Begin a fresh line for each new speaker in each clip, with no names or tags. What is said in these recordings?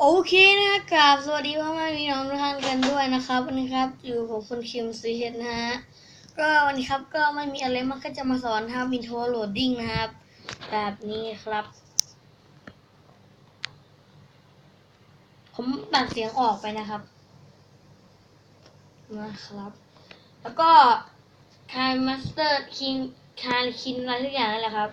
โอเคนะครับสวัสดีพ่อแม่พี่น้องทุกท่านกันด้วยนะครับวันนี้ครับ อยู่ผมคุณคิมซีเฮดนะฮะก็วันนี้ครับก็ไม่มีอะไรมากก็จะมาสอนทำวินโทรโหลดดิ้งนะครับ แบบนี้ครับ ผมตัดเสียงออกไปนะครับนะครับ แล้วก็คายมาสเตอร์คินคายคินอะไรทุกอย่างนั่นแหละครับ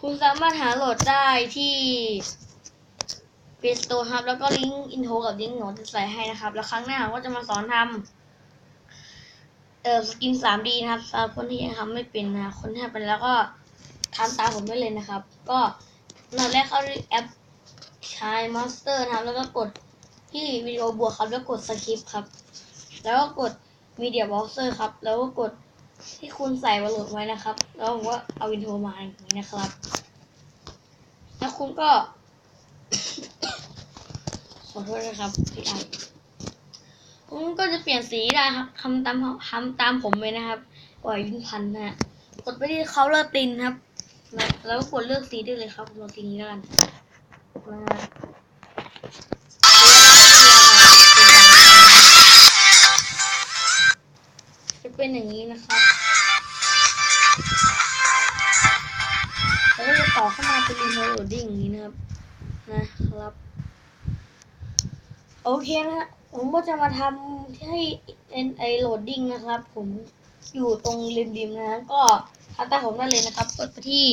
คุณสามารถหาโหลดได้ที่ เปสโตครับ แล้วก็ลิงก์อินโทรกับลิงก์หนูจะใส่ให้นะครับ แล้วครั้งหน้าก็จะมาสอนทำเอ่อสกิน 3D นะครับสำหรับคนที่ยังทำไม่เป็นนะคนที่ทำเป็นแล้วก็ทำตามผมได้เลยนะครับ ก็อันแรกเข้าแอปชายมอนสเตอร์นะครับ แล้วก็กดที่วิดีโอบวกครับ แล้วกดสคริปต์ครับ แล้วก็กดมีเดียบ็อกเซอร์ครับ แล้วก็กดที่คุณใส่วอลลุ่ไว้นะครับ แล้วผมก็เอาวินโทรมาอย่างนี้นะครับ แล้วคุณก็ ขอโทษนะครับพี่ไอผมก็จะเปลี่ยนสีได้ครับทำตามทำตามผมเลยนะครับปล่อยยินพันนะฮะกดไปที่เขาเลือกตินครับ แล้วกดเลือกสีได้เลยครับลองสีนี้แล้วกันนะฮะจะเป็นอย่างนี้ โอเคนะฮะผมก็จะมาทำให้ NI loading นะครับ ผมอยู่ตรงริมๆนะฮะก็ทำตาผมได้เลยนะครับ กดไปที่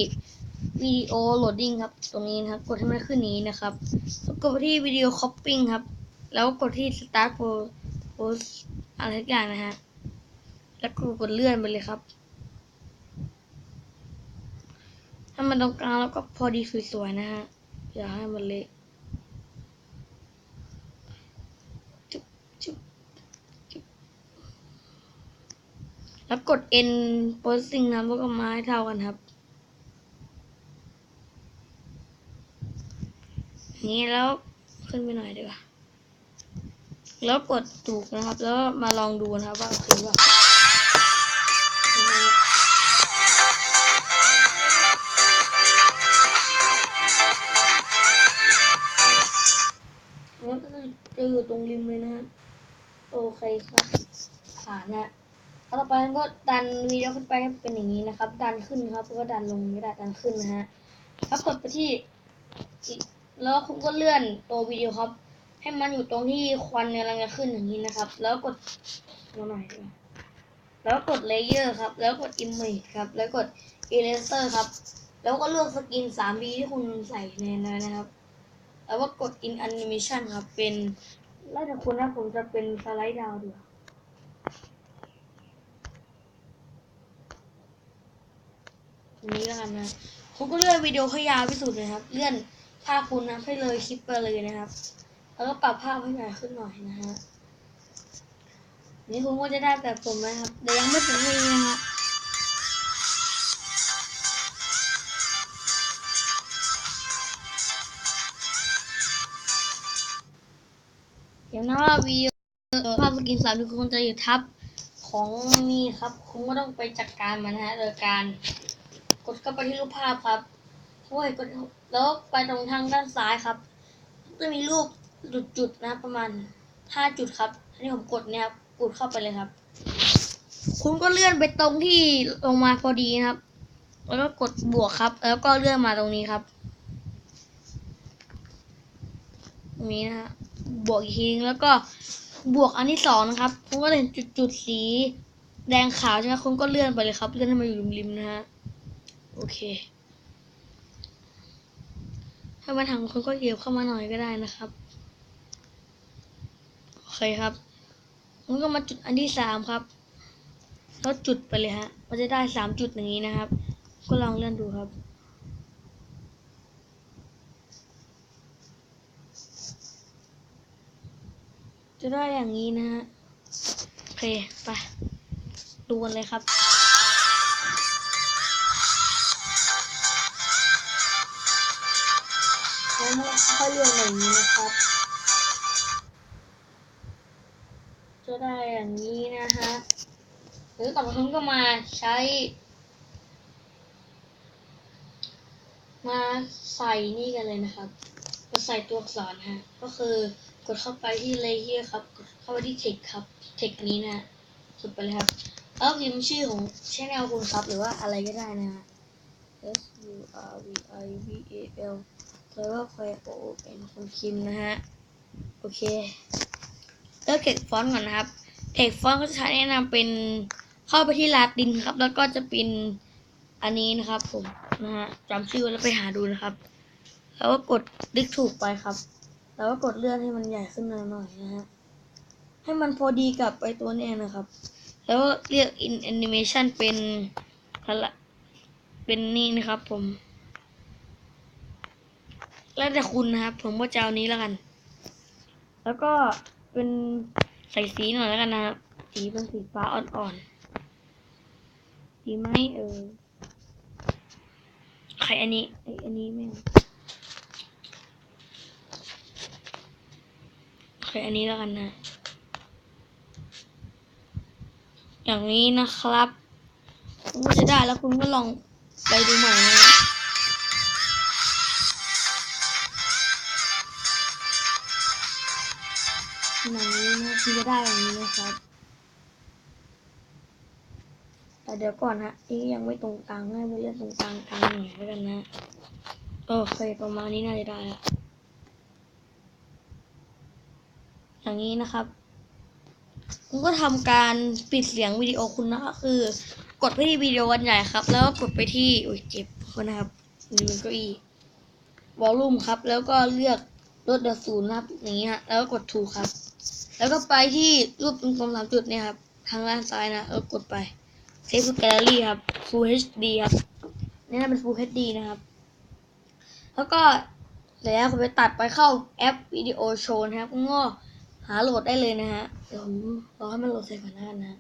วิดีโอ loading ครับ ตรงนี้นะครับ กดให้มันขึ้นนี้นะครับแล้วกดไปที่วิดีโอ copying ครับ แล้วกดที่ start post อะไรทุกอย่างนะฮะ แล้วก็กดเลื่อนไปเลยครับให้มันตรงกลางแล้วก็พอดีสวยๆนะฮะ อย่าให้มันเละจุ๊บจุ๊บจุ๊บ แล้วกด N posting นะแล้วก็ไม้เท่ากันครับ นี้แล้วขึ้นไปหน่อยดีกว่า แล้วกดถูกนะครับ แล้วมาลองดูนะครับว่าโอเคว่าแล้วก็จะอยู่ตรงริมเลยนะ โอเคครับผ่านนะ แล้วต่อไปก็ดันวีดีโอขึ้นไปให้เป็นอย่างนี้นะครับ ดันขึ้นครับก็ดันลงไม่ได้ดันขึ้นนะฮะแล้วกดไปที่ แล้วคุณก็เลื่อนตัววิดีโอครับ ให้มันอยู่ตรงที่ควันกำลังจะขึ้นอย่างนี้นะครับ แล้วกดมาหน่อยแล้วกดเลเยอร์ครับ แล้วกด Image ครับ แล้วกด Eraser ครับ แล้วก็เลือกสกิน 3D ที่คุณใส่ในนั้นนะครับ แล้วก็กด In Animation ครับ เป็นแล้วแต่คุณนะผมจะเป็นสไลด์ดาวดีกว่า นนี้แล้วกันนะคุณก็เลื่อนวิดีโอให้ยาวที่สุดเลยครับ เลื่อนภาพคุณนะให้เลยคลิปไปเลยนะครับ แล้วก็ปรับภาพให้ใหญ่ขึ้นหน่อยนะฮะนี่คุณก็จะได้แบบผมนะครับแต่ยังไม่ถึงนี่นะฮะอย่างนั้นว่าวีภาพสกินสามที่คุณจะอยู่ทับของนี่ครับ คุณก็ต้องไปจัดการมันนะฮะโดยการ กดเข้าไปที่รูปภาพครับโอ้ยกดแล้วไปตรงทางด้านซ้ายครับจะมีรูปจุดๆนะประมาณห้าจุดครับอันนี้ผมกดเนี่ยครับกดเข้าไปเลยครับ คุณก็เลื่อนไปตรงที่ลงมาพอดีนะครับ แล้วก็กดบวกครับ แล้วก็เลื่อนมาตรงนี้ครับตรงนี้นะฮะบวกอีกทีนึงแล้วก็บวกอันที่สองนะครับ คุณก็เห็นจุดๆสี แดงขาวใช่ไหมคุณก็เลื่อนไปเลยครับ เลื่อนให้มันอยู่ริมๆนะฮะ โอเค ถ้ามาทางคุณก็เหยียบเข้ามาหน่อยก็ได้นะครับ โอเคครับมันก็มาจุดอันที่สามครับ แล้วจุดไปเลยฮะ มันจะได้สามจุดอย่างนี้นะครับ ก็ลองเลื่อนดูครับจะได้อย่างนี้นะฮะ โอเค ไป ดูกันเลยครับ ค่อยเลื่อนอย่างนี้นะครับ จะได้อย่างนี้นะฮะหรือต่อไปคุณก็มาใช้ มาใส่นี่กันเลยนะครับกดใส่ตัวอักษรฮะ ก็คือกดเข้าไปที่ layer ครับกดเข้าไปที่ text ครับ text นี้นะฮะกดไปเลยครับแล้วพิมพ์ชื่อของช่องคุณครับ หรือว่าอะไรก็ได้นะฮะ S U R V I V A L แล้วก็ K O O N คุณคิมนะฮะ โอเคเลือกเทคฟอนต์ก่อนนะครับเทคฟอนต์ก็จะใช้แนะนำเป็นเข้าไปที่ลาตินครับ แล้วก็จะเป็นอันนี้นะครับ ผมนะฮะจำชื่อแล้วไปหาดูนะครับ แล้วก็กดลิกถูกไปครับ แล้วก็กดเลื่อนให้มันใหญ่ขึ้นมาหน่อยนะฮะให้มันพอดีกับไอตัวนี้นะครับ แล้วก็เรียก in animation เป็นอะไรเป็นนี่นะครับผม แล้วแต่คุณนะครับ ผมก็จะเอานี้แล้วกัน แล้วก็เป็นใส่สีหน่อยแล้วกันนะครับ สีเป็นสีฟ้าอ่อนๆ ดีไหมเออ ใครอันนี้ไออันนี้แม่งใครอันนี้แล้วกันนะ อย่างนี้นะครับ คุณก็จะได้แล้วคุณก็ลองไปดูใหม่นะ ได้อย่างนี้นะครับ แต่เดี๋ยวก่อนฮะนี่ยังไม่ตรงกลางให้ไปเลื่อนตรงกลางกลางหน่อยแล้วกันนะโอเคประมาณนี้น่าจะได้ละอย่างนี้นะครับคุณก็ทำการปิดเสียงวิดีโอคุณนะก็คือ กดไปที่วิดีโอวันใหญ่ครับ แล้วก็กดไปที่อุ้ยเจ็บคนนะครับนี่มันก็อีวอลลุ่มครับ แล้วก็เลือกลดเดศูนย์นะครับอย่างนี้ฮะแล้วก็กดถูกครับ แล้วก็ไปที่รูปตรงกลมสามจุดเนี่ยครับทางด้านซ้ายนะแล้วกดไป Save to Gallery ครับ Full HD ครับนี่นะเป็น Full HD นะครับ แล้วก็เสร็จแล้วคุณไปตัดไปเข้าแอปวิดีโอโชว์นะครับก็หาโหลดได้เลยนะฮะเดี๋ยวผมรอให้มันโหลดเสร็จก่อนนะนะ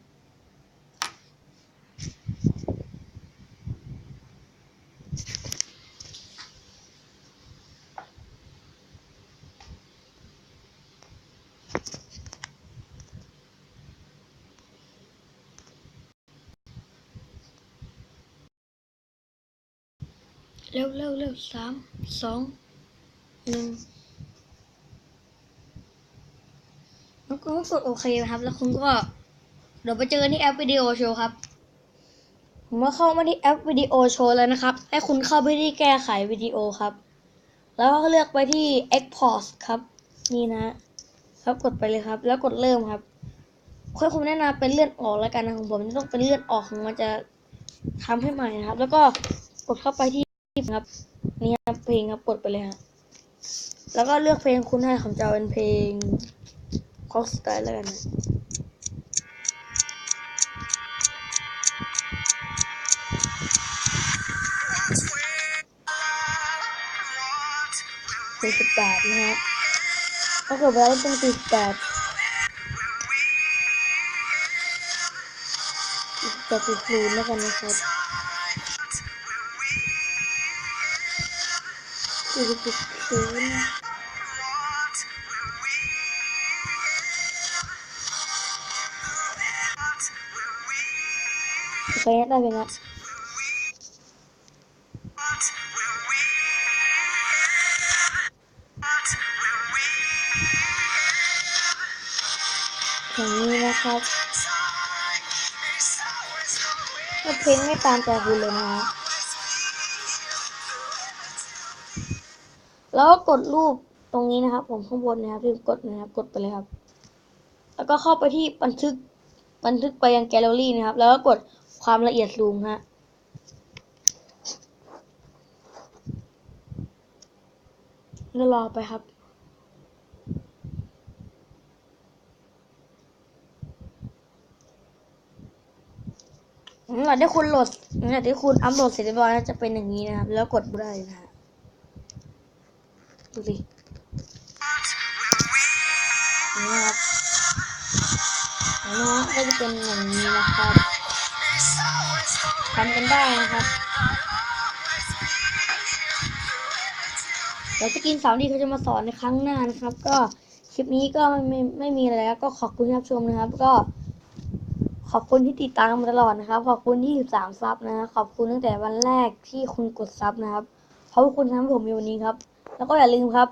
ร็วเร็วเร็วสามสองหนึ่งแล้วคุณก็กดโอเคนะครับ แล้วคุณก็เดี๋ยวไปเจอที่แอปวิดีโอโชว์ครับ ผมว่าเข้ามาที่แอปวิดีโอโชว์แล้วนะครับ ให้คุณเข้าไปที่แก้ไขวิดีโอครับ แล้วก็เลือกไปที่ export ครับ นี่นะ ครับกดไปเลยครับ แล้วกดเริ่มครับค่อยผมแนะนำเป็นเลื่อนออกแล้วกันนะของผมจะต้องเป็นเลื่อนออกของมันจะทำให้ใหม่นะครับ แล้วก็กดเข้าไปที่ ครับ นี่ครับเพลงครับกดไปเลยฮะแล้วก็เลือกเพลงคุณให้ของจะเอาเป็นเพลงคอสไตล์แล้วกันนะเพลงสิบแปดนะฮะถ้าเกิดว่าเป็นสิบแปดจะติดศูนย์แล้วกันนะครับ สี่สิบศูนย์โอเคได้เพลงละอย่างนี้นะครับเพลงไม่ตามใจคุณเลยนะ แล้วก็กดรูปตรงนี้นะครับ ผมข้างบนนะครับพิมพ์กดนะครับ กดไปเลยครับ แล้วก็เข้าไปที่บันทึกบันทึกไปยังแกลเลอรี่นะครับ แล้วก็กดความละเอียดสูงฮะแล้วรอไปครับหลังจากที่คุณโหลดหลังจากที่คุณอัพโหลดเสร็จเรียบร้อยจะเป็นอย่างนี้นะครับ แล้วกดดูได้นะฮะ ดูสินี่นะครับนี่นะก็จะเป็นอย่างนี้นะครับทำกันได้นะครับเดี๋ยวสกินสามดีเขาจะมาสอนในครั้งหน้านะครับ ก็คลิปนี้ก็ไม่ไม่ไม่มีอะไรแล้วก็ขอบคุณที่รับชมนะครับ ก็ ขอบคุณที่ติดตามมาตลอดนะครับ ขอบคุณที่13ซับนะขอบคุณตั้งแต่วันแรกที่คุณกดซับนะครับเพราะว่าคุณทำให้ผมมีวันนี้ครับ แล้วก็อย่าลืมครับ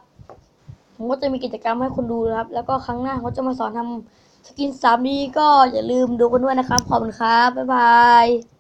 ผมก็จะมีกิจกรรมให้คุณดูนะครับ แล้วก็ครั้งหน้าเขาจะมาสอนทำสกินสามดีก็อย่าลืมดูกันด้วยนะครับ ขอบคุณครับ บ๊ายบาย